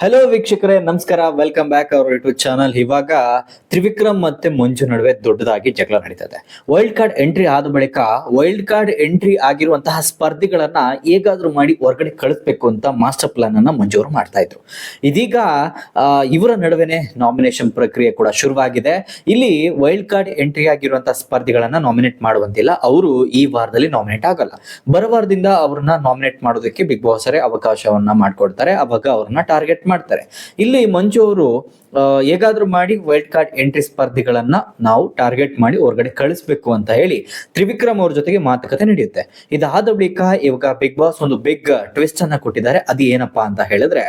Hello ವೀಕ್ಷಕರೇ, ನಮಸ್ಕಾರ. Welcome back our YouTube channel ಇವಾಗ ತ್ರಿವಿಕ್ರಮ್ ಮತ್ತೆ ಮಂಜು ನಡುವೆ ದೊಡ್ಡದಾಗಿ ಜಗಳ ನಡೀತದೆ. ವೈಲ್ಡ್ ಕಾರ್ಡ್ ಎಂಟ್ರಿ ಆದ ಬಳಿಕ ವೈಲ್ಡ್ ಕಾರ್ಡ್ ಎಂಟ್ರಿ ಆಗಿರುವಂತಹ ಸ್ಪರ್ಧಿಗಳನ್ನ ಹೇಗಾದ್ರೂ ಮಾಡಿ ಹೊರಗಡೆ ಕಳಿಸ್ಬೇಕು ಅಂತ ಮಾಸ್ಟರ್ ಪ್ಲಾನ್ ಅನ್ನ ಮಂಜು ಅವರು ಮಾಡ್ತಾ ಇದ್ರು. ಇದೀಗ ಇವರ ನಡುವೆನೆ ನಾಮಿನೇಷನ್ ಪ್ರಕ್ರಿಯೆ ಕೂಡ ಶುರುವಾಗಿದೆ. ಇಲ್ಲಿ ವೈಲ್ಡ್ ಕಾರ್ಡ್ ಎಂಟ್ರಿ ಆಗಿರುವಂತಹ ಸ್ಪರ್ಧಿಗಳನ್ನ ನಾಮಿನೇಟ್ ಮಾಡುವಂತಿಲ್ಲ. ಅವರು ಈ ವಾರದಲ್ಲಿ ನಾಮಿನೇಟ್ ಆಗಲ್ಲ. ಬರವಾರದಿಂದ ಅವ್ರನ್ನ ನಾಮಿನೇಟ್ ಮಾಡೋದಕ್ಕೆ ಬಿಗ್ ಬಾಸ್ ಅವಕಾಶವನ್ನ ಮಾಡ್ಕೊಡ್ತಾರೆ. ಅವಾಗ ಅವ್ರನ್ನ ಟಾರ್ಗೆಟ್ ಮಾಡ್ತಾರೆ. ಇಲ್ಲಿ ಮಂಜು ಅವರು ಹೇಗಾದ್ರೂ ಮಾಡಿ ವೈಲ್ಡ್ ಕಾರ್ಡ್ ಎಂಟ್ರಿ ಸ್ಪರ್ಧಿಗಳನ್ನ ನಾವು ಟಾರ್ಗೆಟ್ ಮಾಡಿ ಹೊರಗಡೆ ಕಳಿಸ್ಬೇಕು ಅಂತ ಹೇಳಿ ತ್ರಿವಿಕ್ರಮ್ ಅವ್ರ ಜೊತೆಗೆ ಮಾತುಕತೆ ನಡೆಯುತ್ತೆ. ಇದಾದ ಬಳಿಕ ಇವಾಗ ಬಿಗ್ ಬಾಸ್ ಒಂದು ಬಿಗ್ ಟ್ವಿಸ್ಟ್ ಅನ್ನ ಕೊಟ್ಟಿದ್ದಾರೆ. ಅದು ಏನಪ್ಪಾ ಅಂತ ಹೇಳಿದ್ರೆ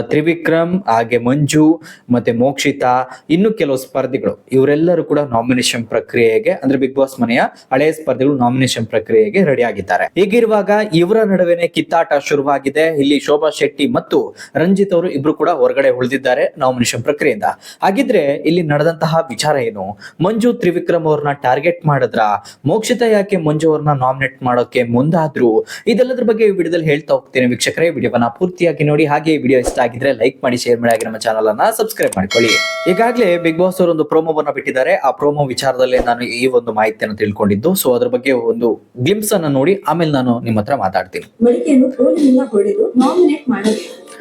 ತ್ರಿವಿಕ್ರಮ್, ಹಾಗೆ ಮಂಜು, ಮತ್ತೆ ಮೋಕ್ಷಿತಾ, ಇನ್ನು ಕೆಲವು ಸ್ಪರ್ಧಿಗಳು. ಇವರೆಲ್ಲರೂ ಕೂಡ ನಾಮಿನೇಷನ್ ಪ್ರಕ್ರಿಯೆಗೆ, ಅಂದ್ರೆ ಬಿಗ್ ಬಾಸ್ ಮನೆಯ ಹಳೆಯ ಸ್ಪರ್ಧಿಗಳು ನಾಮಿನೇಷನ್ ಪ್ರಕ್ರಿಯೆಗೆ ರೆಡಿ ಆಗಿದ್ದಾರೆ. ಹೀಗಿರುವಾಗ ಇವರ ನಡುವೆನೆ ಕಿತ್ತಾಟ ಶುರುವಾಗಿದೆ. ಇಲ್ಲಿ ಶೋಭಾ ಶೆಟ್ಟಿ ಮತ್ತು ರಂಜಿತ್ ಅವರು ಇಬ್ರು ಕೂಡ ಹೊರಗಡೆ ಉಳಿದಿದ್ದಾರೆ ನಾಮಿನೇಷನ್ ಪ್ರಕ್ರಿಯೆಯಿಂದ. ಹಾಗಿದ್ರೆ ಇಲ್ಲಿ ನಡೆದಂತಹ ವಿಚಾರ ಏನು? ಮಂಜು, ತ್ರಿವಿಕ್ರಮ್ ಅವ್ರನ್ನ ಟಾರ್ಗೆಟ್ ಮಾಡಿದ್ರ? ಮೋಕ್ಷಿತ ಯಾಕೆ ಮಂಜು ಅವ್ರನ್ನ ನಾಮಿನೇಟ್ ಮಾಡೋಕೆ ಮುಂದಾದ್ರು? ಇದೆಲ್ಲದ್ರ ಬಗ್ಗೆ ವಿಡಿಯೋದಲ್ಲಿ ಹೇಳ್ತಾ ಹೋಗ್ತೇನೆ ವೀಕ್ಷಕರೇ. ವಿಡಿಯೋವನ್ನ ಪೂರ್ತಿಯಾಗಿ ನೋಡಿ. ಹಾಗೆ ವಿಡಿಯೋ ಇಷ್ಟ ಆಗಿದ್ರೆ ಲೈಕ್ ಮಾಡಿ ಶೇರ್ ಮಾಡಿ ಹಾಗೆ ನಮ್ಮ ಚಾನಲ್ ಅನ್ನ ಸಬ್ಸ್ಕ್ರೈಬ್ ಮಾಡ್ಕೊಳ್ಳಿ. ಈಗಾಗಲೇ ಬಿಗ್ ಬಾಸ್ ಅವರು ಒಂದು ಪ್ರೋಮೋವನ್ನ ಬಿಟ್ಟಿದ್ದಾರೆ. ಆ ಪ್ರೋಮೋ ವಿಚಾರದಲ್ಲಿ ನಾನು ಈ ಒಂದು ಮಾಹಿತಿಯನ್ನು ತಿಳ್ಕೊಂಡಿದ್ದು. ಸೊ ಅದ್ರ ಬಗ್ಗೆ ಒಂದು ಗ್ಲಿಮ್ಸ್ ಅನ್ನ ನೋಡಿ, ಆಮೇಲೆ ನಾನು ನಿಮ್ಮ ಹತ್ರ ಮಾತಾಡ್ತೀನಿ.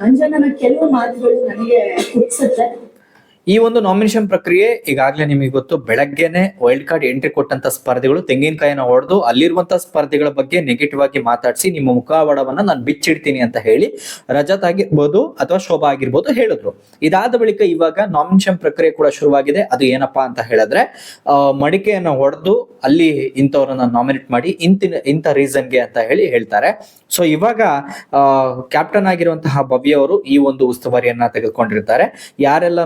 ಅಂಜನನ ಕೆಲವು ಮಾತುಗಳು ನನಗೆ ಈ ಒಂದು ನಾಮಿನೇಷನ್ ಪ್ರಕ್ರಿಯೆ ಈಗಾಗಲೇ ನಿಮಗೆ ಗೊತ್ತು. ಬೆಳಗ್ಗೆನೆ ವೈಲ್ಡ್ ಕಾರ್ಡ್ ಎಂಟ್ರಿ ಕೊಟ್ಟಂತ ಸ್ಪರ್ಧಿಗಳು ತೆಂಗಿನಕಾಯಿನ ಹೊಡೆದು ಅಲ್ಲಿರುವಂತಹ ಸ್ಪರ್ಧಿಗಳ ಬಗ್ಗೆ ನೆಗೆಟಿವ್ ಆಗಿ ಮಾತಾಡಿಸಿ ನಿಮ್ಮ ಮುಖವಾಡವನ್ನ ನಾನು ಬಿಚ್ಚಿಡ್ತೀನಿ ಅಂತ ಹೇಳಿ ರಜತ್ ಆಗಿರ್ಬೋದು ಅಥವಾ ಶೋಭಾ ಆಗಿರ್ಬೋದು ಹೇಳಿದ್ರು. ಇದಾದ ಬಳಿಕ ಇವಾಗ ನಾಮಿನೇಷನ್ ಪ್ರಕ್ರಿಯೆ ಕೂಡ ಶುರುವಾಗಿದೆ. ಅದು ಏನಪ್ಪಾ ಅಂತ ಹೇಳಿದ್ರೆ ಮಡಿಕೆಯನ್ನು ಹೊಡೆದು ಅಲ್ಲಿ ಇಂಥವ್ರನ್ನ ನಾಮಿನೇಟ್ ಮಾಡಿ ಇಂತಿನ, ಇಂಥ ರೀಸನ್ಗೆ ಅಂತ ಹೇಳಿ ಹೇಳ್ತಾರೆ. ಸೊ ಇವಾಗ ಕ್ಯಾಪ್ಟನ್ ಆಗಿರುವಂತಹ ಭವ್ಯ ಅವರು ಈ ಒಂದು ಉಸ್ತುವಾರಿಯನ್ನ ತೆಗೆದುಕೊಂಡಿರ್ತಾರೆ. ಯಾರೆಲ್ಲ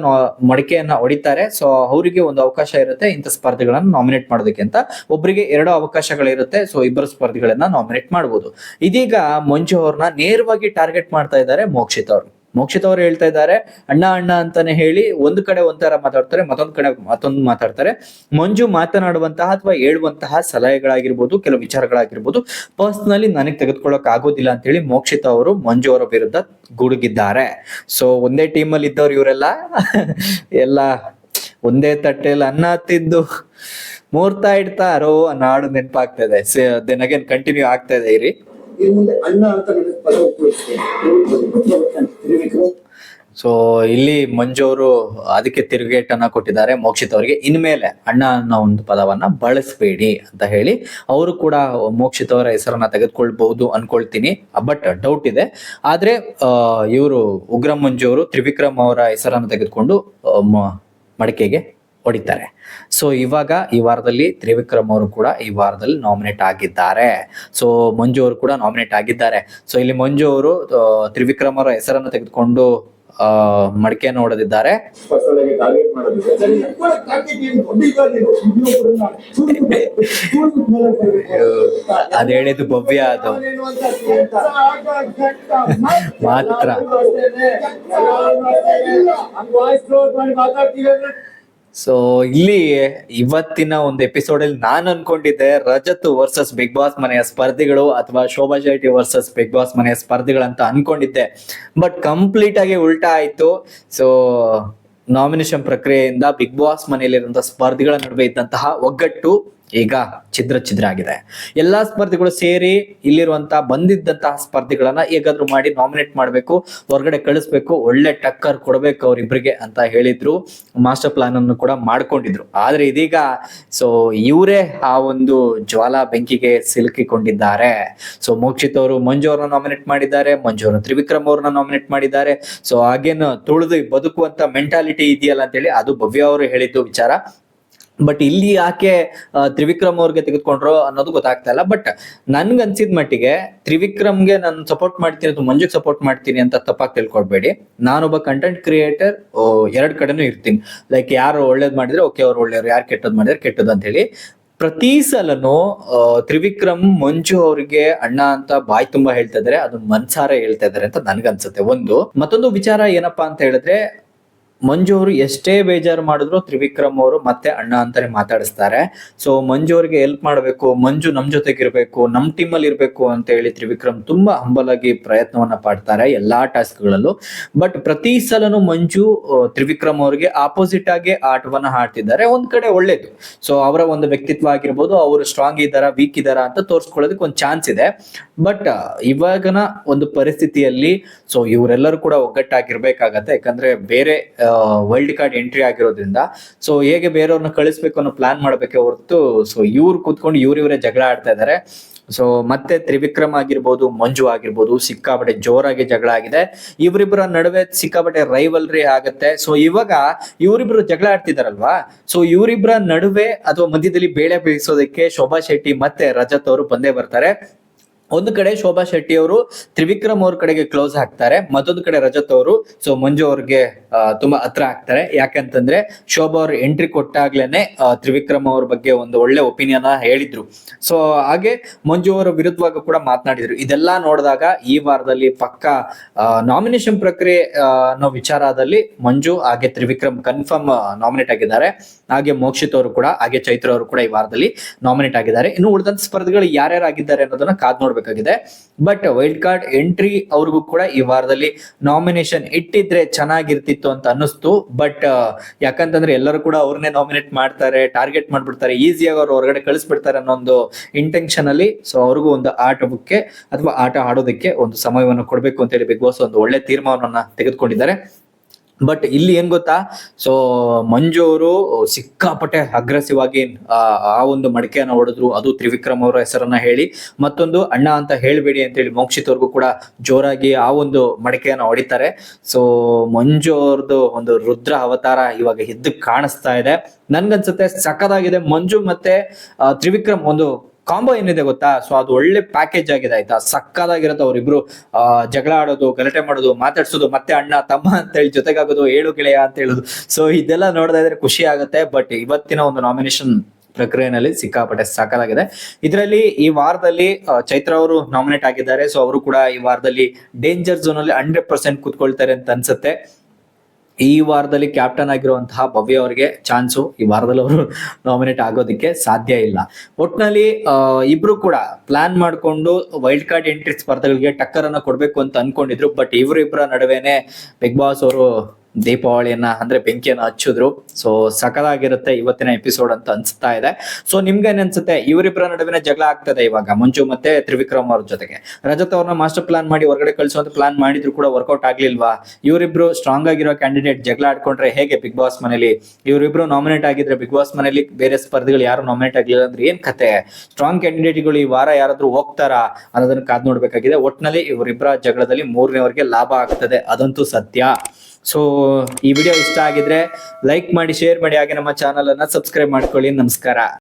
ಮಡಿಕೆಯನ್ನ ಹೊಡಿತಾರೆ ಸೊ ಅವರಿಗೆ ಒಂದು ಅವಕಾಶ ಇರುತ್ತೆ ಇಂಥ ಸ್ಪರ್ಧೆಗಳನ್ನ ನಾಮಿನೇಟ್ ಮಾಡೋದಕ್ಕೆ ಅಂತ. ಒಬ್ಬರಿಗೆ ಎರಡು ಅವಕಾಶಗಳಿರುತ್ತೆ ಸೊ ಇಬ್ಬರು ಸ್ಪರ್ಧಿಗಳನ್ನ ನಾಮಿನೇಟ್ ಮಾಡಬಹುದು ಇದೀಗ ಮಂಜು ಅವ್ರನ್ನ ನೇರವಾಗಿ ಟಾರ್ಗೆಟ್ ಮಾಡ್ತಾ ಇದ್ದಾರೆ ಮೋಕ್ಷಿತ್ ಅವರು. ಮೋಕ್ಷಿತ್ ಅವರು ಹೇಳ್ತಾ ಇದ್ದಾರೆ, ಅಣ್ಣ ಅಣ್ಣ ಅಂತಾನೆ ಹೇಳಿ ಒಂದು ಕಡೆ ಒಂಥರ ಮಾತಾಡ್ತಾರೆ, ಮತ್ತೊಂದು ಕಡೆ ಮತ್ತೊಂದು ಮಾತಾಡ್ತಾರೆ. ಮಂಜು ಮಾತನಾಡುವಂತಹ ಅಥವಾ ಹೇಳುವಂತಹ ಸಲಹೆಗಳಾಗಿರ್ಬೋದು, ಕೆಲವು ವಿಚಾರಗಳಾಗಿರ್ಬೋದು ಪರ್ಸ್ನಲಿ ನನಗೆ ತೆಗೆದುಕೊಳ್ಳಕ್ ಆಗೋದಿಲ್ಲ ಅಂತ ಹೇಳಿ ಮೋಕ್ಷಿತ ಅವರು ಮಂಜು ಅವರ ವಿರುದ್ಧ ಗುಡುಗಿದ್ದಾರೆ. ಸೊ ಒಂದೇ ಟೀಮ್ ಅಲ್ಲಿ ಇದ್ದವ್ರು ಇವರೆಲ್ಲ, ಎಲ್ಲ ಒಂದೇ ತಟ್ಟೆಯಲ್ಲಿ ಅನ್ನ ತಿಂದು ಮೂರ್ತಾ ಇಡ್ತಾರೋ ಹಾಡು ನೆನಪಾಗ್ತಾ ಇದೆ. ಅಗೇನ್ ಕಂಟಿನ್ಯೂ ಆಗ್ತಾ ಇದೆ, ಇರಿ. ಅಣ್ಣ ಅಂತ ನನಗೆ ಪದ ಉಪಯೋಗಿಸ್ತೇನೆ. ಸೊ ಇಲ್ಲಿ ಮಂಜು ಅವರು ಅದಕ್ಕೆ ತಿರುಗೇಟನ್ನ ಕೊಟ್ಟಿದ್ದಾರೆ. ಮೋಕ್ಷಿತ್ ಅವರಿಗೆ ಇನ್ಮೇಲೆ ಅಣ್ಣ ಅನ್ನೋ ಒಂದು ಪದವನ್ನ ಬಳಸಬೇಡಿ ಅಂತ ಹೇಳಿ ಅವರು ಕೂಡ ಮೋಕ್ಷಿತ್ ಅವರ ಹೆಸರನ್ನ ತೆಗೆದುಕೊಳ್ಬಹುದು ಅನ್ಕೊಳ್ತೀನಿ. ಬಟ್ ಡೌಟ್ ಇದೆ. ಆದ್ರೆ ಇವರು ಉಗ್ರ ಮಂಜು ಅವರು ತ್ರಿವಿಕ್ರಮ್ ಅವರ ಹೆಸರನ್ನು ತೆಗೆದುಕೊಂಡು ಮಡಿಕೆಗೆ ಹೊಡಿತಾರೆ. ಸೊ ಇವಾಗ ಈ ವಾರದಲ್ಲಿ ತ್ರಿವಿಕ್ರಮ್ ಅವರು ಕೂಡ ಈ ವಾರದಲ್ಲಿ ನಾಮಿನೇಟ್ ಆಗಿದ್ದಾರೆ. ಸೊ ಮಂಜು ಅವರು ಕೂಡ ನಾಮಿನೇಟ್ ಆಗಿದ್ದಾರೆ. ಸೊ ಇಲ್ಲಿ ಮಂಜು ಅವರು ತ್ರಿವಿಕ್ರಮ್ ಅವರ ಹೆಸರನ್ನು ತೆಗೆದುಕೊಂಡು ಮಡಿಕೆ ನೋಡದಿದ್ದಾರೆ ಅದ್ ಹೇಳಿದ್ದು ಭವ್ಯ ಅದು. ಮಾತ್ರ. ಸೊ ಇಲ್ಲಿ ಇವತ್ತಿನ ಒಂದು ಎಪಿಸೋಡ್ ಅಲ್ಲಿ ನಾನು ಅನ್ಕೊಂಡಿದ್ದೆ ರಜತ್ ವರ್ಸಸ್ ಬಿಗ್ ಬಾಸ್ ಮನೆಯ ಸ್ಪರ್ಧಿಗಳು ಅಥವಾ Shobha Shetty versus Bigg Boss ಮನೆಯ ಸ್ಪರ್ಧಿಗಳಂತ ಅನ್ಕೊಂಡಿದ್ದೆ. ಬಟ್ ಕಂಪ್ಲೀಟ್ ಆಗಿ ಉಲ್ಟಾ ಆಯ್ತು. ಸೊ ನಾಮಿನೇಷನ್ ಪ್ರಕ್ರಿಯೆಯಿಂದ ಬಿಗ್ ಬಾಸ್ ಮನೆಯಲ್ಲಿರುವಂತಹ ಸ್ಪರ್ಧಿಗಳ ನಡುವೆ ಇದ್ದಂತಹ ಒಗ್ಗಟ್ಟು ಈಗ ಛಿದ್ರ ಛಿದ್ರ ಆಗಿದೆ. ಎಲ್ಲಾ ಸ್ಪರ್ಧಿಗಳು ಸೇರಿ ಇಲ್ಲಿರುವಂತಹ ಬಂದಿದ್ದಂತಹ ಸ್ಪರ್ಧಿಗಳನ್ನ ಹೇಗಾದ್ರೂ ಮಾಡಿ ನಾಮಿನೇಟ್ ಮಾಡಬೇಕು, ಹೊರಗಡೆ ಕಳಿಸ್ಬೇಕು, ಒಳ್ಳೆ ಟಕ್ಕರ್ ಕೊಡಬೇಕು ಅವ್ರಿಬ್ರಿಗೆ ಅಂತ ಹೇಳಿದ್ರು. ಮಾಸ್ಟರ್ ಪ್ಲಾನ್ ಅನ್ನು ಕೂಡ ಮಾಡ್ಕೊಂಡಿದ್ರು. ಆದ್ರೆ ಇದೀಗ ಸೊ ಇವರೇ ಆ ಒಂದು ಜ್ವಾಲಾ ಬೆಂಕಿಗೆ ಸಿಲುಕಿಕೊಂಡಿದ್ದಾರೆ. ಸೊ ಮೋಕ್ಷಿತ್ ಅವರು ಮಂಜು ಅವ್ರನ್ನ ನಾಮಿನೇಟ್ ಮಾಡಿದ್ದಾರೆ, ಮಂಜು ಅವರು ತ್ರಿವಿಕ್ರಮ್ ಅವ್ರನ್ನ ನಾಮಿನೇಟ್ ಮಾಡಿದ್ದಾರೆ. ಸೊ ಹಾಗೇನು ತುಳಿದು ಬದುಕುವಂತ ಮೆಂಟಾಲಿಟಿ ಇದೆಯಲ್ಲ ಅಂತೇಳಿ ಅದು ಭವ್ಯ ಅವರು ಹೇಳಿದ್ದು ವಿಚಾರ. ಬಟ್ ಇಲ್ಲಿ ಯಾಕೆ ತ್ರಿವಿಕ್ರಮ್ ಅವ್ರಿಗೆ ತೆಗೆದುಕೊಂಡ್ರು ಅನ್ನೋದು ಗೊತ್ತಾಗ್ತಾ ಇಲ್ಲ. ಬಟ್ ನನ್ಗೆ ಅನ್ಸಿದ ಮಟ್ಟಿಗೆ ತ್ರಿವಿಕ್ರಮ್ಗೆ ನಾನು ಸಪೋರ್ಟ್ ಮಾಡ್ತೀನಿ ಅಥವಾ ಮಂಜುಗೆ ಸಪೋರ್ಟ್ ಮಾಡ್ತೀನಿ ಅಂತ ತಪ್ಪಾಗಿ ತಿಳ್ಕೊಳ್ಬೇಡಿ. ನಾನೊಬ್ಬ ಕಂಟೆಂಟ್ ಕ್ರಿಯೇಟರ್ ಎರಡ್ ಕಡೆನೂ ಇರ್ತೀನಿ. ಲೈಕ್ ಯಾರು ಒಳ್ಳೇದ್ ಮಾಡಿದ್ರೆ ಓಕೆ ಅವ್ರು ಒಳ್ಳೆಯವ್ರು. ಯಾರು ಕೆಟ್ಟದ್ ಮಾಡಿದ್ರೆ ಕೆಟ್ಟದ್ದು ಅಂತ ಹೇಳಿ. ಪ್ರತಿ ಸಲನು ತ್ರಿವಿಕ್ರಮ್, ಮಂಜು ಅವರಿಗೆ ಅಣ್ಣ ಅಂತ ಬಾಯಿ ತುಂಬಾ ಹೇಳ್ತಾ ಇದ್ರೆ. ಅದನ್ನ ಮನ್ಸಾರ ಹೇಳ್ತಾ ಇದಾರೆ ಅಂತ ನನ್ಗನ್ಸುತ್ತೆ ಒಂದು, ಮತ್ತೊಂದು ವಿಚಾರ ಏನಪ್ಪಾ ಅಂತ ಹೇಳಿದ್ರೆ ಮಂಜು ಅವರು ಎಷ್ಟೇ ಬೇಜಾರು ಮಾಡಿದ್ರು ತ್ರಿವಿಕ್ರಮ್ ಅವರು ಮತ್ತೆ ಅಣ್ಣ ಅಂತಾನೆ ಮಾತಾಡಿಸ್ತಾರೆ. ಸೊ ಮಂಜು ಅವರಿಗೆ ಹೆಲ್ಪ್ ಮಾಡಬೇಕು, ಮಂಜು ನಮ್ ಜೊತೆಗಿರ್ಬೇಕು, ನಮ್ ಟೀಮ್ ಅಲ್ಲಿ ಇರಬೇಕು ಅಂತ ಹೇಳಿ ತ್ರಿವಿಕ್ರಮ್ ತುಂಬಾ ಹಂಬಲ್ ಆಗಿ ಪ್ರಯತ್ನವನ್ನ ಪಡ್ತಾರೆ ಎಲ್ಲಾ ಟಾಸ್ಕ್ ಗಳಲ್ಲೂ ಬಟ್ ಪ್ರತಿ ಸಲನು ಮಂಜು ತ್ರಿವಿಕ್ರಮ್ ಅವರಿಗೆ ಆಪೋಸಿಟ್ ಆಗಿ ಆಟವನ್ನ ಆಡ್ತಿದ್ದಾರೆ. ಒಂದ್ ಕಡೆ ಒಳ್ಳೇದು. ಸೊ ಅವರ ಒಂದು ವ್ಯಕ್ತಿತ್ವ ಆಗಿರ್ಬೋದು, ಅವರು ಸ್ಟ್ರಾಂಗ್ ಇದ್ದಾರಾ ವೀಕ್ ಇದ್ದಾರಾ ಅಂತ ತೋರಿಸ್ಕೊಳ್ಳೋದಕ್ಕೆ ಒಂದು ಚಾನ್ಸ್ ಇದೆ. ಬಟ್ ಇವಾಗನ ಒಂದು ಪರಿಸ್ಥಿತಿಯಲ್ಲಿ ಸೊ ಇವರೆಲ್ಲರೂ ಕೂಡ ಒಗ್ಗಟ್ಟಾಗಿರ್ಬೇಕಾಗತ್ತೆ. ಯಾಕಂದ್ರೆ ಬೇರೆ ವರ್ಲ್ಡ್ ಕಾರ್ಡ್ ಎಂಟ್ರಿ ಆಗಿರೋದ್ರಿಂದ. ಸೊ ಹೇಗೆ ಬೇರೆಯವ್ರನ್ನ ಕಳಿಸ್ಬೇಕು ಅನ್ನೋ ಪ್ಲಾನ್ ಮಾಡ್ಬೇಕೆ ಹೊರತು ಸೊ ಇವ್ರು ಕೂತ್ಕೊಂಡು ಇವ್ರಿವರೇ ಜಗಳ ಆಡ್ತಾ ಇದ್ದಾರೆ ಸೊ ಮತ್ತೆ ತ್ರಿವಿಕ್ರಮ್ ಆಗಿರ್ಬೋದು, ಮಂಜು ಆಗಿರ್ಬೋದು, ಸಿಕ್ಕಾಪಟ್ಟೆ ಜೋರಾಗಿ ಜಗಳ ಆಗಿದೆ. ಇವರಿಬ್ಬರ ನಡುವೆ ಸಿಕ್ಕಾಪಟ್ಟೆ ರೈವಲ್ರಿ ಆಗುತ್ತೆ. ಸೊ ಇವಾಗ ಇವರಿಬ್ರು ಜಗಳ ಆಡ್ತಿದಾರಲ್ವಾ? ಸೊ ಇವರಿಬ್ಬರ ನಡುವೆ ಅಥವಾ ಮಧ್ಯದಲ್ಲಿ ಬೇಳೆ ಬೇಯಿಸೋದಕ್ಕೆ ಶೋಭಾ ಶೆಟ್ಟಿ ಮತ್ತೆ ರಜತ್ ಅವರು ಬಂದೇ ಬರ್ತಾರೆ. ಒಂದು ಕಡೆ ಶೋಭಾ ಶೆಟ್ಟಿ ಅವರು ತ್ರಿವಿಕ್ರಮ್ ಅವ್ರ ಕಡೆಗೆ ಕ್ಲೋಸ್ ಆಗ್ತಾರೆ ಮತ್ತೊಂದು ಕಡೆ ರಜತ್ ಅವರು. ಸೊ ಮಂಜು ಅವ್ರಿಗೆ ತುಂಬಾ ಹತ್ರ ಆಗ್ತಾರೆ ಯಾಕಂತಂದ್ರೆ ಶೋಭಾ ಅವ್ರ ಎಂಟ್ರಿ ಕೊಟ್ಟಾಗ್ಲೇನೆ ತ್ರಿವಿಕ್ರಮ್ ಅವ್ರ ಬಗ್ಗೆ ಒಂದು ಒಳ್ಳೆ ಒಪಿನಿಯನ್ ಹೇಳಿದ್ರು. ಸೊ ಹಾಗೆ ಮಂಜು ಅವರ ವಿರುದ್ಧವಾಗಿ ಕೂಡ ಮಾತನಾಡಿದ್ರು. ಇದೆಲ್ಲ ನೋಡಿದಾಗ ಈ ವಾರದಲ್ಲಿ ಪಕ್ಕ ನಾಮಿನೇಷನ್ ಪ್ರಕ್ರಿಯೆ ಅನ್ನೋ ವಿಚಾರದಲ್ಲಿ ಮಂಜು ಹಾಗೆ ತ್ರಿವಿಕ್ರಮ್ ಕನ್ಫರ್ಮ್ ನಾಮಿನೇಟ್ ಆಗಿದ್ದಾರೆ. ಹಾಗೆ ಮೋಕ್ಷಿತ್ ಅವರು ಕೂಡ, ಹಾಗೆ ಚೈತ್ರ ಅವರು ಕೂಡ ಈ ವಾರದಲ್ಲಿ ನಾಮಿನೇಟ್ ಆಗಿದ್ದಾರೆ. ಇನ್ನು ಉಳಿದಂತ ಸ್ಪರ್ಧೆಗಳು ಯಾರ್ಯಾರು ಆಗಿದ್ದಾರೆ ಅನ್ನೋದನ್ನ ಕಾದ್ ನೋಡ್ಬೇಕಾಗಿದೆ ಬಟ್ ವೈಲ್ಡ್ ಕಾರ್ಡ್ ಎಂಟ್ರಿ ಅವ್ರಿಗೂ ಕೂಡ ಈ ವಾರದಲ್ಲಿ ನಾಮಿನೇಷನ್ ಇಟ್ಟಿದ್ರೆ ಚೆನ್ನಾಗಿರ್ತಿತ್ತು ಅಂತ ಅನ್ನಿಸ್ತು. ಬಟ್ ಯಾಕಂತಂದ್ರೆ ಎಲ್ಲರೂ ಕೂಡ ಅವ್ರನ್ನೇ ನಾಮಿನೇಟ್ ಮಾಡ್ತಾರೆ ಟಾರ್ಗೆಟ್ ಮಾಡ್ಬಿಡ್ತಾರೆ ಈಸಿಯಾಗಿ ಅವ್ರು ಹೊರಗಡೆ ಕಳಿಸ್ಬಿಡ್ತಾರೆ ಅನ್ನೋ ಒಂದು ಇಂಟೆನ್ಷನ್ ಅಲ್ಲಿ. ಸೊ ಅವ್ರಿಗೂ ಒಂದು ಆಟಕ್ಕೆ ಅಥವಾ ಆಟ ಆಡೋದಕ್ಕೆ ಒಂದು ಸಮಯವನ್ನು ಕೊಡಬೇಕು ಅಂತ ಹೇಳಿ ಬಿಗ್ ಬಾಸ್ ಒಂದು ಒಳ್ಳೆ ತೀರ್ಮಾನವನ್ನ ತೆಗೆದುಕೊಂಡಿದ್ದಾರೆ. ಬಟ್ ಇಲ್ಲಿ ಏನ್ ಗೊತ್ತಾ? ಸೊ ಮಂಜು ಅವರು ಸಿಕ್ಕಾಪಟ್ಟೆ ಅಗ್ರೆಸಿವ್ ಆಗಿ, ಆ ಒಂದು ಮಡಿಕೆಯನ್ನು ಹೊಡೆದ್ರು. ಅದು ತ್ರಿವಿಕ್ರಮ್ ಅವರ ಹೆಸರನ್ನ ಹೇಳಿ. ಮತ್ತೊಂದು ಅಣ್ಣ ಅಂತ ಹೇಳಬೇಡಿ ಅಂತ ಹೇಳಿ ಮೋಕ್ಷಿತ್ ಅವ್ರಿಗೂ ಕೂಡ ಜೋರಾಗಿ ಆ ಒಂದು ಮಡಿಕೆಯನ್ನು ಹೊಡಿತಾರೆ. ಸೊ ಮಂಜು ಅವ್ರದ್ದು ಒಂದು ರುದ್ರ ಅವತಾರ ಇವಾಗ ಎದ್ದು ಕಾಣಿಸ್ತಾ ಇದೆ. ನನ್ಗನ್ಸುತ್ತೆ ಸಖತ್ತಾಗಿದೆ. ಮಂಜು ಮತ್ತೆ ತ್ರಿವಿಕ್ರಮ್ ಒಂದು ಕಾಂಬೋ ಏನಿದೆ ಗೊತ್ತಾ? ಸೊ ಅದು ಒಳ್ಳೆ ಪ್ಯಾಕೇಜ್ ಆಗಿದೆ ಆಯ್ತಾ? ಸಕ್ಕದಾಗಿರುತ್ತೆ ಅವರಿಬ್ರು. ಆ, ಜಗಳ ಆಡೋದು, ಗಲಾಟೆ ಮಾಡೋದು, ಮಾತಾಡ್ಸೋದು, ಮತ್ತೆ ಅಣ್ಣ, ತಮ್ಮ ಅಂತ ಹೇಳಿ ಜೊತೆಗಾಗೋದು, ಏಳು ಗೆಳೆಯ ಅಂತ ಹೇಳೋದು. ಸೊ ಇದೆಲ್ಲ ನೋಡ್ತಾ ಇದ್ರೆ ಖುಷಿ ಆಗುತ್ತೆ. ಬಟ್ ಇವತ್ತಿನ ಒಂದು ನಾಮಿನೇಷನ್ ಪ್ರಕ್ರಿಯೆನಲ್ಲಿ ಸಿಕ್ಕಾಪಟ್ಟೆ ಸಾಕಾಗಿದೆ ಇದರಲ್ಲಿ ಈ ವಾರದಲ್ಲಿ ಚೈತ್ರ ಅವರು ನಾಮಿನೇಟ್ ಆಗಿದ್ದಾರೆ. ಸೊ ಅವರು ಕೂಡ ಈ ವಾರದಲ್ಲಿ ಡೇಂಜರ್ ಝೋನ್ ಅಲ್ಲಿ ಹಂಡ್ರೆಡ್ ಪರ್ಸೆಂಟ್ ಕೂತ್ಕೊಳ್ತಾರೆ ಅಂತ ಅನ್ಸುತ್ತೆ. ಈ ವಾರದಲ್ಲಿ ಕ್ಯಾಪ್ಟನ್ ಆಗಿರುವಂತಹ ಭವ್ಯ ಅವರಿಗೆ ಚಾನ್ಸು ಈ ವಾರದಲ್ಲಿ ಅವರು ನಾಮಿನೇಟ್ ಆಗೋದಕ್ಕೆ ಸಾಧ್ಯ ಇಲ್ಲ. ಒಟ್ನಲ್ಲಿ ಇಬ್ರು ಕೂಡ ಪ್ಲಾನ್ ಮಾಡಿಕೊಂಡು ವೈಲ್ಡ್ ಕಾರ್ಡ್ ಎಂಟ್ರಿ ಸ್ಪರ್ಧೆಗಳಿಗೆ ಟಕ್ಕರ್ ಅನ್ನ ಕೊಡ್ಬೇಕು ಅಂತ ಅನ್ಕೊಂಡಿದ್ರು. ಬಟ್ ಇವರಿಬ್ಬರ ನಡುವೆನೆ ಬಿಗ್ ಬಾಸ್ ಅವರು ದೀಪಾವಳಿಯನ್ನ ಅಂದ್ರೆ ಬೆಂಕಿಯನ್ನ ಹಚ್ಚಿದ್ರು. ಸೊ ಸಕಲಾಗಿರುತ್ತೆ ಇವತ್ತಿನ ಎಪಿಸೋಡ್ ಅಂತ ಅನ್ಸ್ತಾ ಇದೆ. ಸೊ ನಿಮ್ಗೆ ಏನ್ ಅನ್ಸುತ್ತೆ ಇವರಿಬ್ಬರ ನಡುವಿನ ಜಗಳ ಆಗ್ತದೆ ಇವಾಗ. ಮಂಜು ಮತ್ತೆ ತ್ರಿವಿಕ್ರಮ್ ಅವ್ರ ಜೊತೆಗೆ. ರಜತ್ ಅವ್ರನ್ನ ಮಾಸ್ಟರ್ ಪ್ಲಾನ್ ಮಾಡಿ ಹೊರಗಡೆ ಕಳಿಸುವಂತ ಪ್ಲಾನ್ ಮಾಡಿದ್ರು ಕೂಡ ವರ್ಕೌಟ್ ಆಗ್ಲಿಲ್ವಾ? ಇವರಿಬ್ರು ಸ್ಟ್ರಾಂಗ್ ಆಗಿರೋ ಕ್ಯಾಂಡಿಡೇಟ್ ಜಗಳ ಆಡ್ಕೊಂಡ್ರೆ ಹೇಗೆ ಬಿಗ್ ಬಾಸ್ ಮನೇಲಿ? ಇವರಿಬ್ರು ನಾಮಿನೇಟ್ ಆಗಿದ್ರೆ ಬಿಗ್ ಬಾಸ್ ಮನೇಲಿ ಬೇರೆ ಸ್ಪರ್ಧಿಗಳು ಯಾರು ನಾಮಿನೇಟ್ ಆಗಲಿಲ್ಲ ಅಂದ್ರೆ ಏನ್ ಕತೆ? ಸ್ಟ್ರಾಂಗ್ ಕ್ಯಾಂಡಿಡೇಟ್ಗಳು ಈ ವಾರ ಯಾರಾದ್ರೂ ಹೋಗ್ತಾರಾ? ಅನ್ನೋದನ್ನ ಕಾದ್ ನೋಡ್ಬೇಕಾಗಿದೆ. ಒಟ್ನಲ್ಲಿ ಇವರಿಬ್ಬರ ಜಗಳದಲ್ಲಿ ಮೂರನೇವರೆಗೆ ಲಾಭ ಆಗ್ತದೆ. ಅದಂತೂ ಸತ್ಯ. ಸೊ ಈ ವಿಡಿಯೋ ಇಷ್ಟ ಆಗಿದ್ರೆ ಲೈಕ್ ಮಾಡಿ ಶೇರ್ ಮಾಡಿ, ಹಾಗೆ ನಮ್ಮ ಚಾನಲ್ ಅನ್ನ ಸಬ್ಸ್ಕ್ರೈಬ್ ಮಾಡ್ಕೊಳ್ಳಿ. ನಮಸ್ಕಾರ.